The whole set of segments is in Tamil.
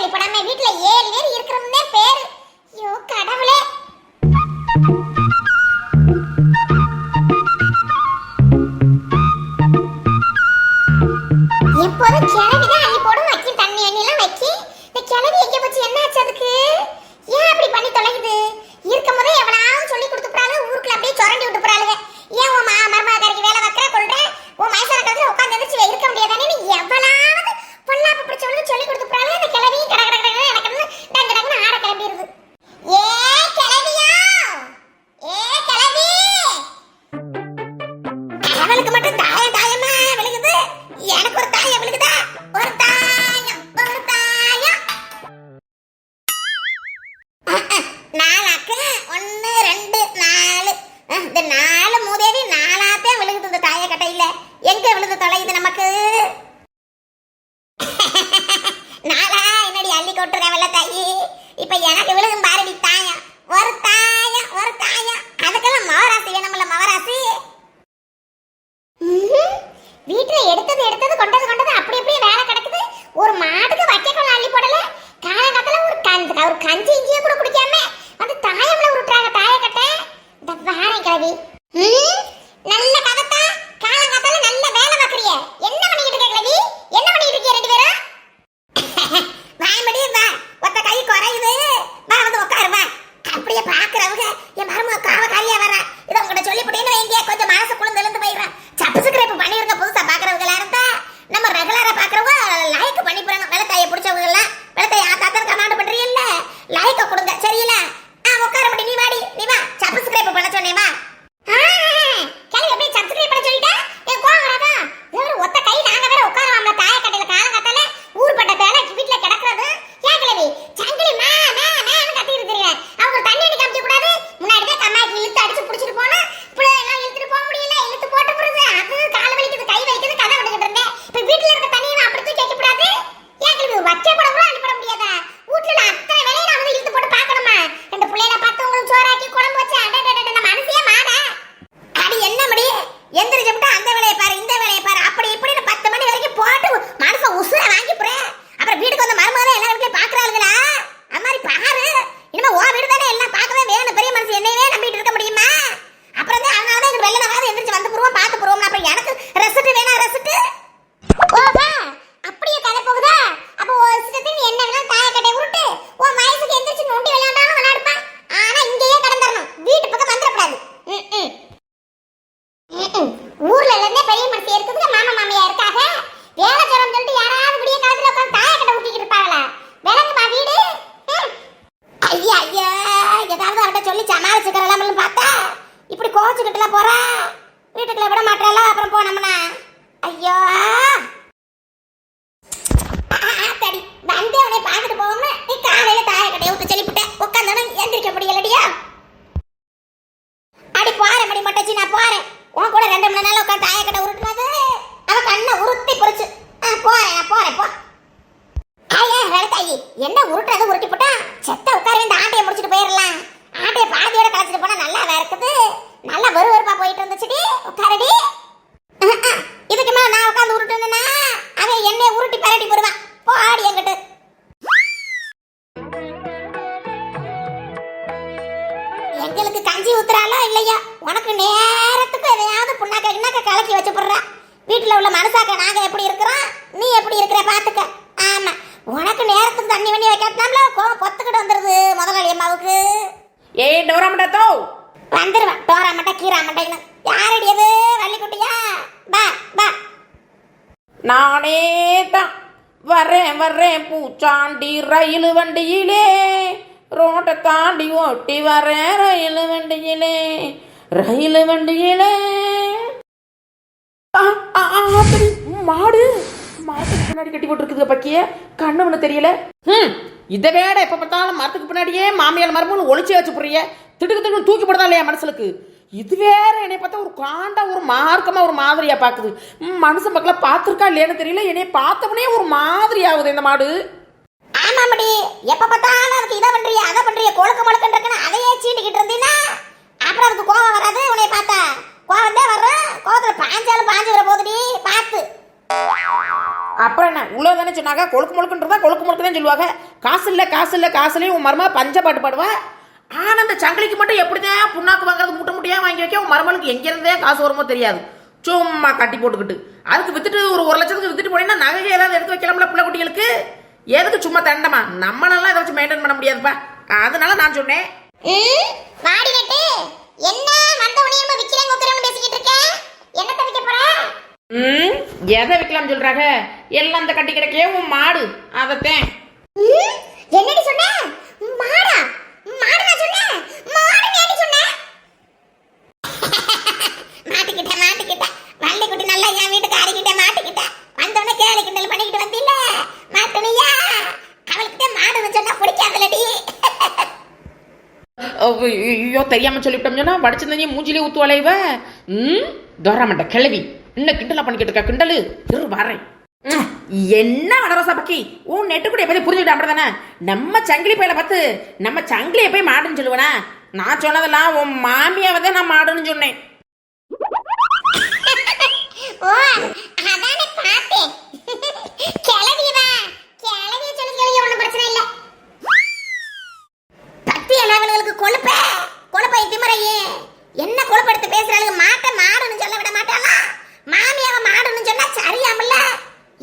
கேள்விப்படாம வீட்டுல ஏழு பேர் இருக்கிறோம்னே பேரு. ஐயோ கடவுளே. இப்ப எனக்கு விழுது இருக்கவங்கெல்லாம் மச்சி நான் போறேன். உன் கூட ரெண்டு மணி நேரம் உட்காந்து தாயை கிட்ட உருட்டுனது. அவ கண்ணை உருத்தி குறிச்சு போறேன் போறேன் போ. என்ன உருட்டுறது உருட்டி போட்டா? செத்த உட்காரு இந்த ஆட்டையை முடிச்சுட்டு போயிடலாம். ஆட்டையை பாதியோட கலைச்சிட்டு போனா நல்லா இருக்குது நல்லா வெறுவெறுப்பா போயிட்டு இருந்துச்சுடி உட்காரடி. இதுக்கு மேல நான் உட்காந்து உருட்டுனா அவன் என்னைய உருட்டி பரட்டி போடுவான் ஆடி என்கிட்ட இல்லையா? உனக்கு நேரத்துக்கு எதையாவது புண்ணாக்க கிண்ணாக்க கலக்கி வச்சு போடுறா வீட்டில் உள்ள மனசாக்க நாங்கள் எப்படி இருக்கிறோம்? நீ எப்படி இருக்கிற பார்த்துக்க ஆமாம் உனக்கு நேரத்துக்கு தண்ணி பண்ணி வைக்காட்டாம்ல கோவம் பொத்துக்கிட்டு வந்துடுது முதலாளி அம்மாவுக்கு. ஏய் டோராமட்டோ வந்துடுவேன் டோராமட்டா கீராமட்டைன்னு. யாரடி அது? வள்ளிக்குட்டியா? பா பா நானே தான். வரேன் வரேன் பூச்சாண்டி ரயில் வண்டியிலே. ரோட்டை தாண்டி ஓட்டி வரேன் ரயில் வண்டியிலே ரயில் வண்டியிலே. ஆ, ஆ, மாடு மரத்துக்கு பின்னாடி கட்டி போட்டுருக்குது பக்கிய. கண்ணு ஒண்ணு தெரியல. ம் இதை வேட எப்ப பார்த்தாலும் மரத்துக்கு பின்னாடியே மாமியார் மரமும் ஒளிச்சு வச்சு போறிய திடுக்கு திடுக்கு தூக்கி போடுதா இல்லையா மனசுக்கு? இது வேற என்னை பார்த்தா ஒரு காண்டா ஒரு மார்க்கமா ஒரு மாதிரியா பாக்குது. ம், மனுஷன் பக்கம் பார்த்துருக்கா இல்லையான்னு தெரியல. என்னை பார்த்தவனே ஒரு மாதிரி ஆகுது இந்த மாடு. பண்ணாமடி? எப்ப பார்த்தாலும் அதுக்கு இதை பண்றிய அதை பண்றிய கொழுக்க முழுக்கன்றதுன்னு அதையே சீண்டிக்கிட்டு இருந்தீன்னா அப்புறம் அதுக்கு கோவம் வராது உன்னை பார்த்தா. கோவம் தான் வரும் கோவத்துல பாஞ்சாலும் பாஞ்சு வர போதுடி பார்த்து. அப்புறம் என்ன? உள்ள தானே சொன்னாங்க கொழுக்கு முழுக்குன்றதா கொழுக்கு முழுக்கு சொல்லுவாங்க. காசு இல்லை காசு இல்லை காசுலேயும் உன் மருமா பஞ்ச பாட்டு பாடுவா. ஆனா அந்த சங்கிலிக்கு மட்டும் எப்படி தான் புண்ணாக்கு வாங்குறது முட்டை முட்டையா வாங்கி வைக்க உன் மருமலுக்கு எங்க இருந்தே காசு வருமோ தெரியாது. சும்மா கட்டி போட்டுக்கிட்டு. அதுக்கு வித்துட்டு ஒரு ஒரு லட்சத்துக்கு வித்துட்டு போனீங்கன்னா நகை ஏதாவது எடுத்து வைக்கலாம்ல பிள்ளை குட்டிகளுக்கு? எதுக்கு சும்மா தண்டமா? நம்மளால இதை வச்சு மெயின்டைன் பண்ண முடியாதுப்பா. அதனால நான் சொன்னேன். வாடி நட்டு என்ன மந்த உனியமா விக்கிறேன் உக்கிறேன்னு பேசிக்கிட்டு இருக்க? என்னத்த போற? ம் எதை வைக்கலாம் சொல்றாங்க? எல்லாம் அந்த கட்டி கிடைக்கே உன் மாடு. அதைத்தேன். என்னடி சொன்ன மாடா மாடு நான் சொன்னேன் மாடு நீ சொன்ன மாட்டிக்கிட்ட மாட்டிக்கிட்ட வள்ளி குட்டி நல்லா என் வீட்டுக்கு அடிக்கிட்ட மாட்டிக்கிட்ட வந்தோடனே கேளு கிண்டல் பண்ணிக்கிட்டு வந்தில்ல மாட்டனியா அவளுக்கிட்ட மாடுன்னு சொன்னா பிடிக்காதுலடி ஐயோ தெரியாம சொல்லிவிட்டோம் சொன்னால் வடிச்சிருந்தே மூஞ்சிலே ஊத்துவாளே இவ ம்? தோராமட்ட கிளவி இன்னும் கிண்டலா பண்ணிக்கிட்டு இருக்கா கிண்டலு? இரு வரேன். ம், என்ன வளரசா பக்கி? உன் நெட்டு கூட எப்படி புரிஞ்சுக்கிட்ட தானே நம்ம சங்கிலி பையில பார்த்து நம்ம சங்கிலியை போய் மாடுன்னு சொல்லுவேனா? நான் சொன்னதெல்லாம் உன் மாமியாவை தான் நான் மாடுன்னு சொன்னேன். ஓ அதானே கிளவியவா கிளவிய சொல்லி கிளவிய ஒன்றும் பிரச்சனை இல்லை. அளவுகளுக்கு கொழுப்ப. கொழுப்பை திமறையே என்ன கொழுப்படுத்து பேசுறாளுங்க? மாட்ட மாடுன்னு சொல்ல விட மாட்டாளா? மாமியாவ மாடுன்னு சொன்னா சரியாமல்ல?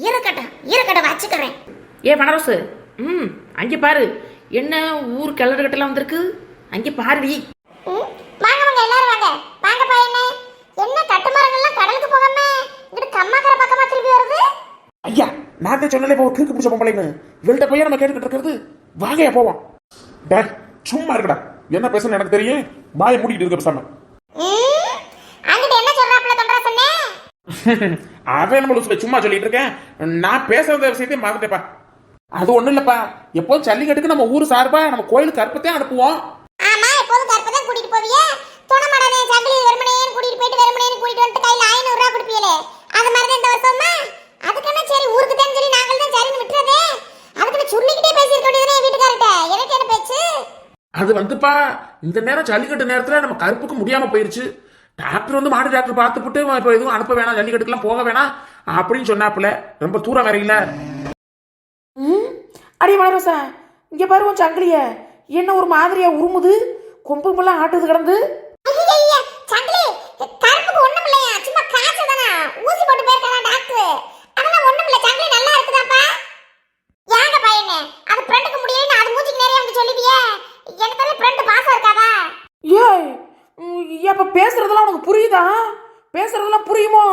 இருக்கட்டும் இருக்கட்டும் வச்சுக்கிறேன். ஏ வனரசு ம் அங்கே பாரு. என்ன ஊர் கிளறு கட்டெல்லாம் வந்திருக்கு? அங்கே பாருடி. வாங்க வாங்க எல்லாரும் வாங்க. வாங்க பையனே என்ன? கட்டுமரங்கள்லாம் கடலுக்கு போகாம இங்கிட்டு கம்மாக்கரை பக்கமா திருப்பி வருது? ஐயா நான் சொன்னல இப்போ கிறுக்கு பிடிச்ச பொம்பளைன்னு இவள்கிட்ட போய் நம்ம கேட்டுக்கிட்டு இருக்கிறது. வாங்கயா போவோம். டேய் சும்மா இருக்கடா. என்ன பேசுன்னு எனக்கு தெரியும் வாயை மூடிட்டு இருக்க பேசாம அவன் நம்ம லூசுல சும்மா சொல்லிட்டு இருக்கேன். நான் பேசுறத விஷயத்தையும் மறந்துட்டேப்பா. அது ஒண்ணும் இல்லப்பா. எப்போதும் ஜல்லிக்கட்டுக்கு நம்ம ஊர் சார்பா நம்ம கோயிலுக்கு கற்பத்தையும் அனுப்புவோம். ஆமா எப்போதும் கற்பதான் கூட்டிட்டு போவியே. துணமடனே சங்கிலி வெறுமனேன்னு கூட்டிட்டு போயிட்டு வெறுமனேன்னு கூட்டிட்டு வந்துட்டு கையில ஐநூறு ரூபா கொடுப்பீங்களே அது மாதிரி தான் இந்த வருஷமா அதுக்குன்னா சரி ஊருக்கு தான் சொல்லி நாங்கள் தான் சரின்னு விட்டுறதே அதுக்குன்னு சொல்லிக்கிட்டே பேசியிருக்க வேண்டியதுனே வீட்டுக்காரர்கிட்ட? எனக்கு என்ன பேச்சு? அது வந்துப்பா இந்த நேரம் ஜல்லிக்கட்டு நேரத்துல நம்ம கருப்புக்கு முடியாம போயிருச்சு. டாக்டர் வந்து மாடு டாக்டர் பார்த்துப்புட்டு இப்போ எதுவும் அனுப்ப வேணாம் ஜல்லிக்கட்டுக்குலாம் போக வேணாம் அப்படின்னு சொன்னாப்புல. ரொம்ப தூரம் வரையில ம்? அடி வனரசா இங்கே பாரு உன் சங்கிலிய. என்ன ஒரு மாதிரியா உருமுது? கொம்புமெல்லாம் ஆட்டுது கிடந்து ஐயையே, சங்கிலி கருப்புக்கு ஒண்ணும் இல்லையா சும்மா காய்ச்சல் தானே ஊசி போட்டு போயிருக்கானா டாக்டர் அதெல்லாம் ஒண்ணும் இல்ல சங்கிலி நல்லா இருக்குதாப்பா யாங்க பையனே அது ஃப்ரெண்டுக்கு முடியலன்னு அது மூஞ்சிக்கு நேரே வந்து சொல்லுவியே எனக்கு தானே ஃப்ரெண்ட் பாசம் இருக்காதா ஏய் ம், அப்ப பேசுறதெல்லாம் உனக்கு புரியுதா பேசுறதெல்லாம் புரியுமோ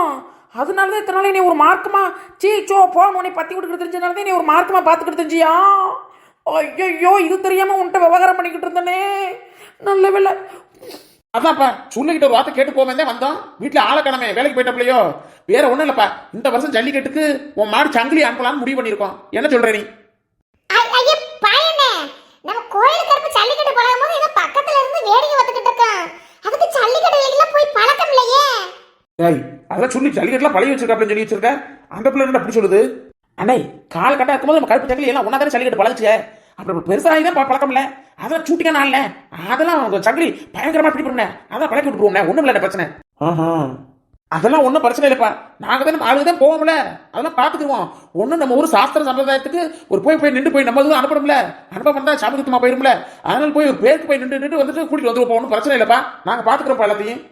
அதனால தான் இத்தனை நாள் நீ ஒரு மார்க்கமா சீ சோ போன உன்னை பத்தி கொடுக்குறது தெரிஞ்சதுனால தான் நீ ஒரு மார்க்கமா பார்த்துக்கிட்டு தெரிஞ்சியா? ஐயோ இது தெரியாம உன்கிட்ட விவகாரம் பண்ணிக்கிட்டு இருந்தனே. நல்ல வேலை அதான்ப்பா சொல்லிக்கிட்ட ஒரு வார்த்தை கேட்டு போவேன் வந்தோம். வீட்டுல ஆளை கிழமை வேலைக்கு போயிட்டப்பலையோ வேற ஒண்ணும் இல்லப்பா இந்த வருஷம் ஜல்லிக்கட்டுக்கு உன் மாடு சங்கிலி அனுப்பலாம்னு முடிவு பண்ணியிருக்கோம். என்ன சொல்ற நீ? ஐயா பையனே. நம்ம கோயில் கருப்பு ஜல்லிக்கட்டு பழகும் போது ஏதோ பக்கத்துல இருந்து வேடிக்கை வந்துகிட்டு இருக்கான் அதுக்கு ஜல்லிக்கட்டு வெளியில போய் பழக்கம் இல்லையே அதெல்லாம் சொல்லி ஜல்லிக்கட்டுலாம் பழைய வச்சிருக்காப்லன்னு சொல்லி வச்சிருக்க. அந்த பிள்ளை என்ன அப்படி சொல்லுது? அண்ணே கால் கட்டா இருக்கும்போது நம்ம கருப்பு சங்கிலி எல்லாம் ஒன்னா தானே ஜல்லிக்கட்டு பழகுச்சுக்க அப்புறம் பெருசாகி தான் பழக்கம் இல்ல அதெல்லாம் சூட்டிக்க நாள்ல அதெல்லாம் சங்கிலி பயங்கரமா பிடி பண்ண அதான் பழக்கி விட்டுருவோம் ஒண்ணும் இல்ல பிரச்சனை. அதெல்லாம் ஒன்றும் பிரச்சனை இல்லைப்பா. நாங்கள் தான் ஆளுங்க தான் போவோம்ல. அதெல்லாம் பார்த்துக்குவோம் ஒன்றும் நம்ம ஊர் சாஸ்திர சம்பிரதாயத்துக்கு ஒரு போய் போய் நின்று போய் நம்ம எதுவும் அனுப்பணும்ல. அனுப்ப பண்ணா சாமகத்துமா போயிரும்ல. அதனால போய் ஒரு பேருக்கு போய் நின்று நின்று வந்துட்டு கூட்டிட்டு வந்துருப்போம் ஒன்றும் பிரச்சனை இல்லைப்பா. நாங்கள் பார்த்துக்குறோம் எல்லாத்தையும்.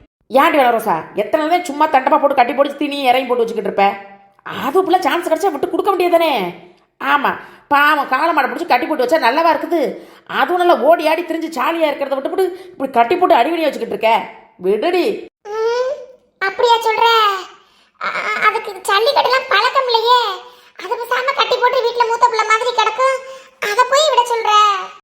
ஏன்டி வளரோசா எத்தனை தான் சும்மா தண்டமாக போட்டு கட்டி போட்டு தீனி இறங்கி போட்டு வச்சுக்கிட்டு இருப்பேன் அது பிள்ளை சான்ஸ் கிடச்சா விட்டு கொடுக்க முடியாதானே ஆமாம் பாவம் காலை மாடை பிடிச்சி கட்டி போட்டு வச்சா நல்லா இருக்குது? அதுவும் நல்லா ஓடி ஆடி திரிஞ்சு சாலியாக இருக்கிறத விட்டு போட்டு இப்படி கட்டி போட்டு அடிவடியாக வச்சுக்கிட்டு இருக்க? விடுடி. அப்படியா சொல்கிற அதுக்கு ஜல்லிக்கட்டுலாம் பழக்கம் இல்லையே. அது பேசாம கட்டி போட்டு வீட்டில் மூத்த பிள்ளை மாதிரி கிடக்கும். அதை போய் விட சொல்கிற